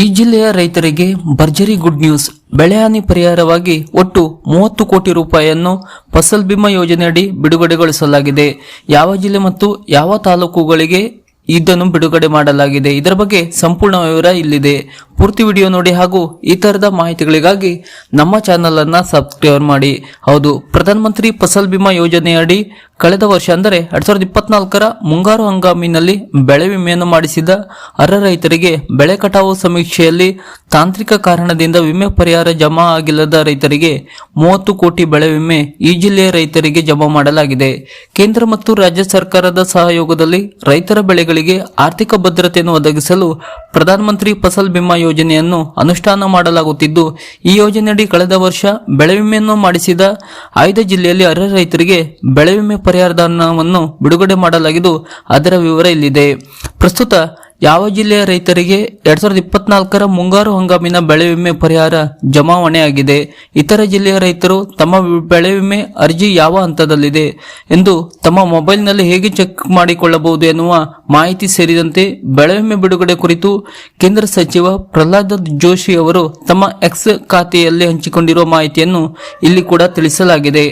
ಈ ಜಿಲ್ಲೆಯ ರೈತರಿಗೆ ಭರ್ಜರಿ ಗುಡ್ ನ್ಯೂಸ್, ಬೆಳೆಹಾನಿ ಪರಿಹಾರವಾಗಿ ಒಟ್ಟು ಮೂವತ್ತು ಕೋಟಿ ರೂಪಾಯಿಯನ್ನು ಫಸಲ್ ಬಿಮಾ ಯೋಜನೆಯಡಿ ಬಿಡುಗಡೆಗೊಳಿಸಲಾಗಿದೆ. ಯಾವ ಜಿಲ್ಲೆ ಮತ್ತು ಯಾವ ತಾಲೂಕುಗಳಿಗೆ ಇದನ್ನು ಬಿಡುಗಡೆ ಮಾಡಲಾಗಿದೆ? ಇದರ ಬಗ್ಗೆ ಸಂಪೂರ್ಣ ವಿವರ ಇಲ್ಲಿದೆ. ಪೂರ್ತಿ ವಿಡಿಯೋ ನೋಡಿ ಹಾಗೂ ಈ ತರದ ಮಾಹಿತಿಗಳಿಗಾಗಿ ನಮ್ಮ ಚಾನೆಲ್ ಅನ್ನ ಸಬ್ಸ್ಕ್ರೈಬ್ ಮಾಡಿ. ಹೌದು ಪ್ರಧಾನಮಂತ್ರಿ ಫಸಲ್ ಬಿಮಾ ಯೋಜನೆಯಡಿ ಕಳೆದ ವರ್ಷ ಅಂದರೆ ಎರಡ್ ಸಾವಿರದ ಇಪ್ಪತ್ನಾಲ್ಕರ ಮುಂಗಾರು ಹಂಗಾಮಿನಲ್ಲಿ ಬೆಳೆ ವಿಮೆಯನ್ನು ಮಾಡಿಸಿದ ಅರ್ಹ ರೈತರಿಗೆ ಬೆಳೆ ಕಟಾವು ಸಮೀಕ್ಷೆಯಲ್ಲಿ ತಾಂತ್ರಿಕ ಕಾರಣದಿಂದ ವಿಮೆ ಪರಿಹಾರ ಜಮಾ ಆಗಿಲ್ಲದ ರೈತರಿಗೆ ಮೂವತ್ತು ಕೋಟಿ ಬೆಳೆ ವಿಮೆ ಈ ಜಿಲ್ಲೆಯ ರೈತರಿಗೆ ಜಮಾ ಮಾಡಲಾಗಿದೆ. ಕೇಂದ್ರ ಮತ್ತು ರಾಜ್ಯ ಸರ್ಕಾರದ ಸಹಯೋಗದಲ್ಲಿ ರೈತರ ಬೆಳೆಗಳಿಗೆ ಆರ್ಥಿಕ ಭದ್ರತೆಯನ್ನು ಒದಗಿಸಲು ಪ್ರಧಾನಮಂತ್ರಿ ಫಸಲ್ ಬಿಮಾ ಯೋಜನೆಯನ್ನು ಅನುಷ್ಠಾನ ಮಾಡಲಾಗುತ್ತಿದ್ದು, ಈ ಯೋಜನೆಯಡಿ ಕಳೆದ ವರ್ಷ ಬೆಳೆ ವಿಮೆಯನ್ನು ಮಾಡಿಸಿದ ಆಯ್ದ ಜಿಲ್ಲೆಯಲ್ಲಿ ಅರ್ಹ ರೈತರಿಗೆ ಬೆಳೆ ವಿಮೆ ಪರಿಹಾರಧನವನ್ನು ಬಿಡುಗಡೆ ಮಾಡಲಾಗಿದ್ದು, ಅದರ ವಿವರ ಇಲ್ಲಿದೆ. ಪ್ರಸ್ತುತ ಯಾವ ಜಿಲ್ಲೆಯ ರೈತರಿಗೆ ಎರಡ್ ಸಾವಿರದ ಇಪ್ಪತ್ನಾಲ್ಕರ ಮುಂಗಾರು ಹಂಗಾಮಿನ ಬೆಳೆ ವಿಮೆ ಪರಿಹಾರ ಜಮಾವಣೆಯಾಗಿದೆ ಇತರ ಜಿಲ್ಲೆಯ ರೈತರು ತಮ್ಮ ಬೆಳೆ ವಿಮೆ ಅರ್ಜಿ ಯಾವ ಹಂತದಲ್ಲಿದೆ ಎಂದು ತಮ್ಮ ಮೊಬೈಲ್ನಲ್ಲಿ ಹೇಗೆ ಚೆಕ್ ಮಾಡಿಕೊಳ್ಳಬಹುದು ಎನ್ನುವ ಮಾಹಿತಿ ಸೇರಿದಂತೆ ಬೆಳೆ ವಿಮೆ ಬಿಡುಗಡೆ ಕುರಿತು ಕೇಂದ್ರ ಸಚಿವ ಪ್ರಹ್ಲಾದ್ ಜೋಶಿ ಅವರು ತಮ್ಮ ಎಕ್ಸ್ ಖಾತೆಯಲ್ಲಿ ಹಂಚಿಕೊಂಡಿರುವ ಮಾಹಿತಿಯನ್ನು ಇಲ್ಲಿ ಕೂಡ ತಿಳಿಸಲಾಗಿದೆ.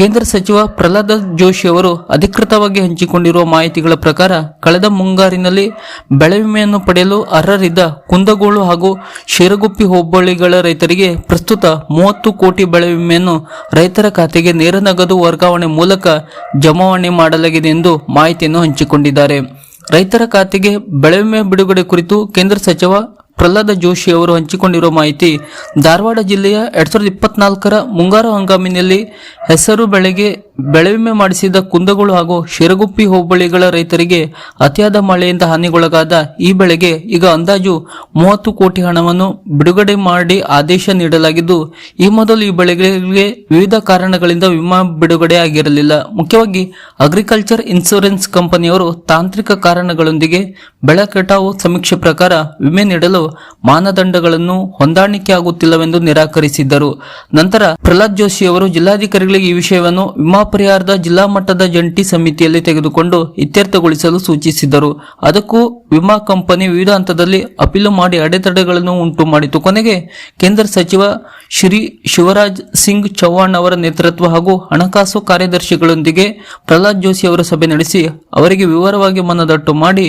ಕೇಂದ್ರ ಸಚಿವ ಪ್ರಹ್ಲಾದ್ ಜೋಶಿ ಅವರು ಅಧಿಕೃತವಾಗಿ ಹಂಚಿಕೊಂಡಿರುವ ಮಾಹಿತಿಗಳ ಪ್ರಕಾರ ಕಳೆದ ಮುಂಗಾರಿನಲ್ಲಿ ಬೆಳೆ ವಿಮೆಯನ್ನು ಪಡೆಯಲು ಅರ್ಹರಿದ್ದ ಕುಂದಗೋಳು ಹಾಗೂ ಶಿರಗುಪ್ಪಿ ಹೋಬಳಿಗಳ ರೈತರಿಗೆ ಪ್ರಸ್ತುತ ಮೂವತ್ತು ಕೋಟಿ ಬೆಳೆ ವಿಮೆಯನ್ನು ರೈತರ ಖಾತೆಗೆ ನೇರ ನಗದು ವರ್ಗಾವಣೆ ಮೂಲಕ ಜಮಾವಣೆ ಮಾಡಲಾಗಿದೆ ಎಂದು ಮಾಹಿತಿಯನ್ನು ಹಂಚಿಕೊಂಡಿದ್ದಾರೆ. ರೈತರ ಖಾತೆಗೆ ಬೆಳೆ ವಿಮೆ ಬಿಡುಗಡೆ ಕುರಿತು ಕೇಂದ್ರ ಸಚಿವ ಪ್ರಹ್ಲಾದ ಜೋಶಿ ಅವರು ಹಂಚಿಕೊಂಡಿರುವ ಮಾಹಿತಿ, ಧಾರವಾಡ ಜಿಲ್ಲೆಯ ಎರಡ್ ಸಾವಿರದ ಇಪ್ಪತ್ನಾಲ್ಕರ ಮುಂಗಾರು ಹಂಗಾಮಿನಲ್ಲಿ ಹೆಸರು ಬೆಳೆಗೆ ಬೆಳೆ ವಿಮೆ ಮಾಡಿಸಿದ ಕುಂದಗೋಳು ಹಾಗೂ ಶಿರಗುಪ್ಪಿ ಹೋಬಳಿಗಳ ರೈತರಿಗೆ ಅತಿಯಾದ ಮಳೆಯಿಂದ ಹಾನಿಗೊಳಗಾದ ಈ ಬೆಳೆಗೆ ಈಗ ಅಂದಾಜು ಮೂವತ್ತು ಕೋಟಿ ಹಣವನ್ನು ಬಿಡುಗಡೆ ಮಾಡಿ ಆದೇಶ ನೀಡಲಾಗಿದ್ದು, ಈ ಮೊದಲು ಈ ಬೆಳೆಗಳಿಗೆ ವಿವಿಧ ಕಾರಣಗಳಿಂದ ವಿಮಾ ಬಿಡುಗಡೆ ಆಗಿರಲಿಲ್ಲ. ಮುಖ್ಯವಾಗಿ ಅಗ್ರಿಕಲ್ಚರ್ ಇನ್ಶೂರೆನ್ಸ್ ಕಂಪನಿಯವರು ತಾಂತ್ರಿಕ ಕಾರಣಗಳೊಂದಿಗೆ ಬೆಳೆ ಕಟಾವು ಸಮೀಕ್ಷೆ ಪ್ರಕಾರ ವಿಮೆ ನೀಡಲು ಮಾನದಂಡಗಳನ್ನು ಹೊಂದಾಣಿಕೆ ಆಗುತ್ತಿಲ್ಲವೆಂದು ನಿರಾಕರಿಸಿದ್ದರು. ನಂತರ ಪ್ರಹ್ಲಾದ್ ಜೋಶಿ ಅವರು ಜಿಲ್ಲಾಧಿಕಾರಿಗಳಿಗೆ ಈ ವಿಷಯವನ್ನು ವಿಮಾ ಪರಿಹಾರದ ಜಿಲ್ಲಾ ಮಟ್ಟದ ಜಂಟಿ ಸಮಿತಿಯಲ್ಲಿ ತೆಗೆದುಕೊಂಡು ಇತ್ಯರ್ಥಗೊಳಿಸಲು ಸೂಚಿಸಿದರು ಅದಕ್ಕೂ ವಿಮಾ ಕಂಪನಿ ವಿವಿಧ ಹಂತದಲ್ಲಿ ಅಪೀಲು ಮಾಡಿ ಅಡೆತಡೆಗಳನ್ನು ಉಂಟು ಮಾಡಿತು. ಕೊನೆಗೆ ಕೇಂದ್ರ ಸಚಿವ ಶ್ರೀ ಶಿವರಾಜ್ ಸಿಂಗ್ ಚೌಹಾಣ್ ಅವರ ನೇತೃತ್ವ ಹಾಗೂ ಹಣಕಾಸು ಕಾರ್ಯದರ್ಶಿಗಳೊಂದಿಗೆ ಪ್ರಹ್ಲಾದ್ ಜೋಶಿ ಅವರ ಸಭೆ ನಡೆಸಿ ಅವರಿಗೆ ವಿವರವಾಗಿ ಮನದಟ್ಟು ಮಾಡಿ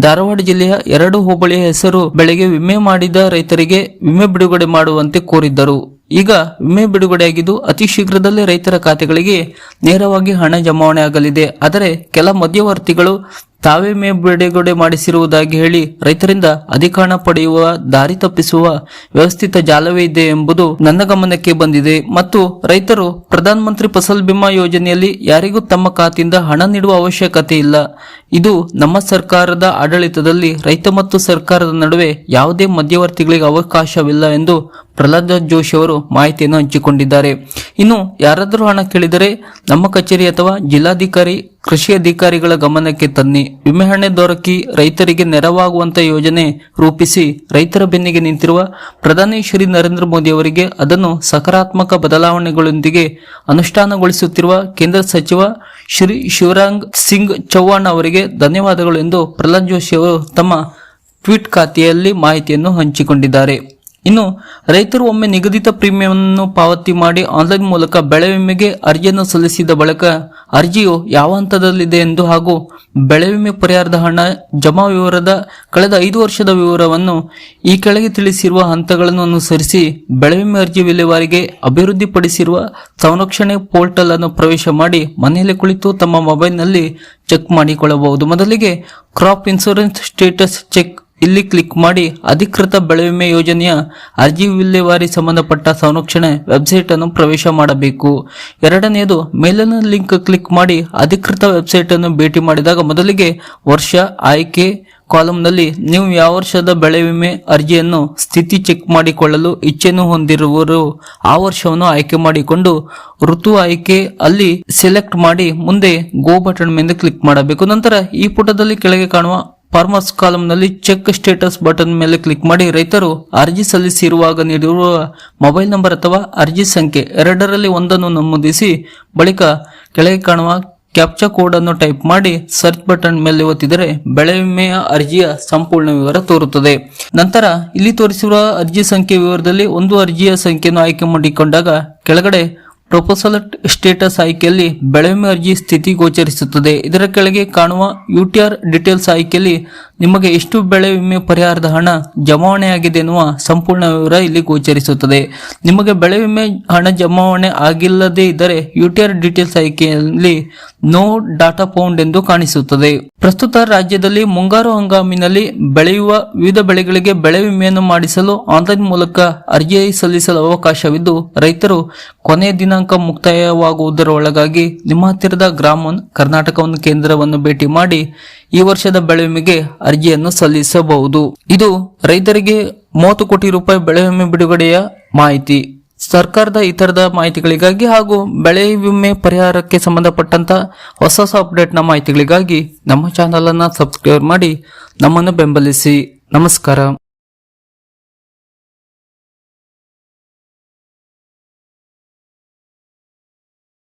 ಧಾರವಾಡ ಜಿಲ್ಲೆಯ ಎರಡು ಹೋಬಳಿಯ ಹೆಸರು ಬೆಳೆಗೆ ವಿಮೆ ಮಾಡಿದ ರೈತರಿಗೆ ವಿಮೆ ಬಿಡುಗಡೆ ಮಾಡುವಂತೆ ಕೋರಿದ್ದರು. ಈಗ ವಿಮೆ ಬಿಡುಗಡೆಯಾಗಿದ್ದು ಅತಿ ಶೀಘ್ರದಲ್ಲೇ ರೈತರ ಖಾತೆಗಳಿಗೆ ನೇರವಾಗಿ ಹಣ ಜಮಾವಣೆ ಆಗಲಿದೆ. ಆದರೆ ಕೆಲ ಮಧ್ಯವರ್ತಿಗಳು ತಾವೇ ಮೇ ಬಿಡುಗಡೆ ಮಾಡಿಸಿರುವುದಾಗಿ ಹೇಳಿ ರೈತರಿಂದ ಅಧಿಕ ಪಡೆಯುವ, ದಾರಿ ತಪ್ಪಿಸುವ ವ್ಯವಸ್ಥಿತ ಜಾಲವೇ ಇದೆ ಎಂಬುದು ನನ್ನ ಗಮನಕ್ಕೆ ಬಂದಿದೆ. ಮತ್ತು ರೈತರು ಪ್ರಧಾನ ಮಂತ್ರಿ ಫಸಲ್ ಬಿಮಾ ಯೋಜನೆಯಲ್ಲಿ ಯಾರಿಗೂ ತಮ್ಮ ಖಾತೆಯಿಂದ ಹಣ ನೀಡುವ ಅವಶ್ಯಕತೆ ಇಲ್ಲ. ಇದು ನಮ್ಮ ಸರ್ಕಾರದ ಆಡಳಿತದಲ್ಲಿ ರೈತ ಮತ್ತು ಸರ್ಕಾರದ ನಡುವೆ ಯಾವುದೇ ಮಧ್ಯವರ್ತಿಗಳಿಗೆ ಅವಕಾಶವಿಲ್ಲ ಎಂದು ಪ್ರಹ್ಲಾದ್ ಜೋಶಿ ಅವರು ಮಾಹಿತಿಯನ್ನು ಹಂಚಿಕೊಂಡಿದ್ದಾರೆ. ಇನ್ನು ಯಾರಾದರೂ ಹಣ ಕೇಳಿದರೆ ನಮ್ಮ ಕಚೇರಿ ಅಥವಾ ಜಿಲ್ಲಾಧಿಕಾರಿ, ಕೃಷಿ ಅಧಿಕಾರಿಗಳ ಗಮನಕ್ಕೆ ತನ್ನಿ. ವಿಮೆ ಹಣ ದೊರಕಿ ರೈತರಿಗೆ ನೆರವಾಗುವಂತ ಯೋಜನೆ ರೂಪಿಸಿ ರೈತರ ಬೆನ್ನಿಗೆ ನಿಂತಿರುವ ಪ್ರಧಾನಿ ಶ್ರೀ ನರೇಂದ್ರ ಮೋದಿ ಅವರಿಗೆ ಅದನ್ನು ಸಕಾರಾತ್ಮಕ ಬದಲಾವಣೆಗಳೊಂದಿಗೆ ಅನುಷ್ಠಾನಗೊಳಿಸುತ್ತಿರುವ ಕೇಂದ್ರ ಸಚಿವ ಶ್ರೀ ಶಿವರಾಂಗ್ ಸಿಂಗ್ ಚೌಹಾಣ್ ಅವರಿಗೆ ಧನ್ಯವಾದಗಳು ಎಂದು ಪ್ರಹ್ಲಾದ್ ಜೋಶಿ ಅವರು ತಮ್ಮ ಟ್ವೀಟ್ ಖಾತೆಯಲ್ಲಿ ಮಾಹಿತಿಯನ್ನು ಹಂಚಿಕೊಂಡಿದ್ದಾರೆ. ಇನ್ನು ರೈತರು ಒಮ್ಮೆ ನಿಗದಿತ ಪ್ರೀಮಿಯಂನ್ನು ಪಾವತಿ ಮಾಡಿ ಆನ್ಲೈನ್ ಮೂಲಕ ಬೆಳೆ ವಿಮೆಗೆ ಅರ್ಜಿಯನ್ನು ಸಲ್ಲಿಸಿದ ಬಳಿಕ ಅರ್ಜಿಯು ಯಾವ ಹಂತದಲ್ಲಿದೆ ಎಂದು ಹಾಗೂ ಬೆಳೆ ವಿಮೆ ಪರಿಹಾರದ ಹಣ ಜಮಾ ವಿವರದ ಕಳೆದ ಐದು ವರ್ಷದ ವಿವರವನ್ನು ಈ ಕೆಳಗೆ ತಿಳಿಸಿರುವ ಹಂತಗಳನ್ನು ಅನುಸರಿಸಿ ಬೆಳೆ ವಿಮೆ ಅರ್ಜಿ ವಿಲೇವಾರಿಗೆ ಅಭಿವೃದ್ಧಿಪಡಿಸಿರುವ ಸಂರಕ್ಷಣೆ ಪೋರ್ಟಲ್ ಅನ್ನು ಪ್ರವೇಶ ಮಾಡಿ ಮನೆಯಲ್ಲಿ ಕುಳಿತು ತಮ್ಮ ಮೊಬೈಲ್ನಲ್ಲಿ ಚೆಕ್ ಮಾಡಿಕೊಳ್ಳಬಹುದು. ಮೊದಲಿಗೆ ಕ್ರಾಪ್ ಇನ್ಶೂರೆನ್ಸ್ ಸ್ಟೇಟಸ್ ಚೆಕ್ ಇಲ್ಲಿ ಕ್ಲಿಕ್ ಮಾಡಿ ಅಧಿಕೃತ ಬೆಳೆ ವಿಮೆ ಯೋಜನೆಯ ಅರ್ಜಿ ವಿಲೇವಾರಿ ಸಂಬಂಧಪಟ್ಟ ಸಂರಕ್ಷಣೆ ವೆಬ್ಸೈಟ್ ಅನ್ನು ಪ್ರವೇಶ ಮಾಡಬೇಕು. ಎರಡನೆಯದು, ಮೇಲಿನ ಲಿಂಕ್ ಕ್ಲಿಕ್ ಮಾಡಿ ಅಧಿಕೃತ ವೆಬ್ಸೈಟ್ ಅನ್ನು ಭೇಟಿ ಮಾಡಿದಾಗ ಮೊದಲಿಗೆ ವರ್ಷ, ಆಯ್ಕೆ ಕಾಲಂನಲ್ಲಿ ನೀವು ಯಾವ ವರ್ಷದ ಬೆಳೆ ವಿಮೆ ಅರ್ಜಿಯನ್ನು ಸ್ಥಿತಿ ಚೆಕ್ ಮಾಡಿಕೊಳ್ಳಲು ಇಚ್ಛೆಯನ್ನು ಹೊಂದಿರುವವರು ಆ ವರ್ಷವನ್ನು ಆಯ್ಕೆ ಮಾಡಿಕೊಂಡು ಋತು ಆಯ್ಕೆ ಅಲ್ಲಿ ಸೆಲೆಕ್ಟ್ ಮಾಡಿ ಮುಂದೆ ಗೋ ಬಟನ್ ಮೇಲೆ ಕ್ಲಿಕ್ ಮಾಡಬೇಕು. ನಂತರ ಈ ಪುಟದಲ್ಲಿ ಕೆಳಗೆ ಕಾಣುವ ಫಾರ್ಮರ್ಸ್ ಕಾಲಂನಲ್ಲಿ ಚೆಕ್ ಸ್ಟೇಟಸ್ ಬಟನ್ ಮೇಲೆ ಕ್ಲಿಕ್ ಮಾಡಿ ರೈತರು ಅರ್ಜಿ ಸಲ್ಲಿಸಿರುವಾಗ ನೀಡಿರುವ ಮೊಬೈಲ್ ನಂಬರ್ ಅಥವಾ ಅರ್ಜಿ ಸಂಖ್ಯೆ ಎರಡರಲ್ಲಿ ಒಂದನ್ನು ನಮೂದಿಸಿ, ಬಳಿಕ ಕೆಳಗೆ ಕಾಣುವ ಕ್ಯಾಪ್ಚಾ ಕೋಡ್ ಅನ್ನು ಟೈಪ್ ಮಾಡಿ ಸರ್ಚ್ ಬಟನ್ ಮೇಲೆ ಒತ್ತಿದರೆ ಬೆಳೆ ವಿಮೆಯ ಅರ್ಜಿಯ ಸಂಪೂರ್ಣ ವಿವರ ತೋರುತ್ತದೆ. ನಂತರ ಇಲ್ಲಿ ತೋರಿಸಿರುವ ಅರ್ಜಿ ಸಂಖ್ಯೆ ವಿವರದಲ್ಲಿ ಒಂದು ಅರ್ಜಿಯ ಸಂಖ್ಯೆಯನ್ನು ಆಯ್ಕೆ ಮಾಡಿಕೊಂಡಾಗ ಕೆಳಗಡೆ ಪ್ರೊಪೋಸಲ್ ಸ್ಟೇಟಸ್ ಆಯ್ಕೆಯಲ್ಲಿ ಬೆಳೆ ವಿಮೆ ಅರ್ಜಿ ಸ್ಥಿತಿ ಗೋಚರಿಸುತ್ತದೆ. ಇದರ ಕೆಳಗೆ ಕಾಣುವ ಯುಟಿಆರ್ ಡೀಟೇಲ್ಸ್ ಆಯ್ಕೆಯಲ್ಲಿ ನಿಮಗೆ ಎಷ್ಟು ಬೆಳೆ ವಿಮೆ ಪರಿಹಾರದ ಹಣ ಜಮಾವಣೆಯಾಗಿದೆ ಎನ್ನುವ ಸಂಪೂರ್ಣ ವಿವರ ಇಲ್ಲಿ ಗೋಚರಿಸುತ್ತದೆ. ನಿಮಗೆ ಬೆಳೆ ವಿಮೆ ಹಣ ಜಮಾವಣೆ ಆಗಿಲ್ಲದೇ ಇದ್ದರೆ ಯುಟಿಆರ್ ಡೀಟೇಲ್ಸ್ ಆಯ್ಕೆಯಲ್ಲಿ ನೋ ಡಾಟಾ ಪೌಂಡ್ ಎಂದು ಕಾಣಿಸುತ್ತದೆ. ಪ್ರಸ್ತುತ ರಾಜ್ಯದಲ್ಲಿ ಮುಂಗಾರು ಹಂಗಾಮಿನಲ್ಲಿ ಬೆಳೆಯುವ ವಿವಿಧ ಬೆಳೆಗಳಿಗೆ ಬೆಳೆ ವಿಮೆಯನ್ನು ಮಾಡಿಸಲು ಆನ್ಲೈನ್ ಮೂಲಕ ಅರ್ಜಿ ಸಲ್ಲಿಸಲು ಅವಕಾಶವಿದ್ದು, ರೈತರು ಕೊನೆಯ ದಿನಾಂಕ ಮುಕ್ತಾಯವಾಗುವುದರ ಒಳಗಾಗಿ ನಿಮ್ಮ ಹತ್ತಿರದ ಗ್ರಾಮ ಕರ್ನಾಟಕವನ್ನು ಕೇಂದ್ರವನ್ನು ಭೇಟಿ ಮಾಡಿ ಈ ವರ್ಷದ ಬೆಳೆ ವಿಮೆಗೆ ಅರ್ಜಿಯನ್ನು ಸಲ್ಲಿಸಬಹುದು. ಇದು ರೈತರಿಗೆ ಮೂವತ್ತು ಕೋಟಿ ರೂಪಾಯಿ ಬೆಳೆ ವಿಮೆ ಬಿಡುಗಡೆಯ ಮಾಹಿತಿ. ಸರ್ಕಾರದ ಇತರದ ಮಾಹಿತಿಗಳಿಗಾಗಿ ಹಾಗೂ ಬೆಳೆ ವಿಮೆ ಪರಿಹಾರಕ್ಕೆ ಸಂಬಂಧಪಟ್ಟಂತ ಹೊಸ ಹೊಸ ಅಪ್ಡೇಟ್ನ ಮಾಹಿತಿಗಳಿಗಾಗಿ ನಮ್ಮ ಚಾನಲನ್ನು ಸಬ್ಸ್ಕ್ರೈಬ್ ಮಾಡಿ ನಮ್ಮನ್ನು ಬೆಂಬಲಿಸಿ. ನಮಸ್ಕಾರ.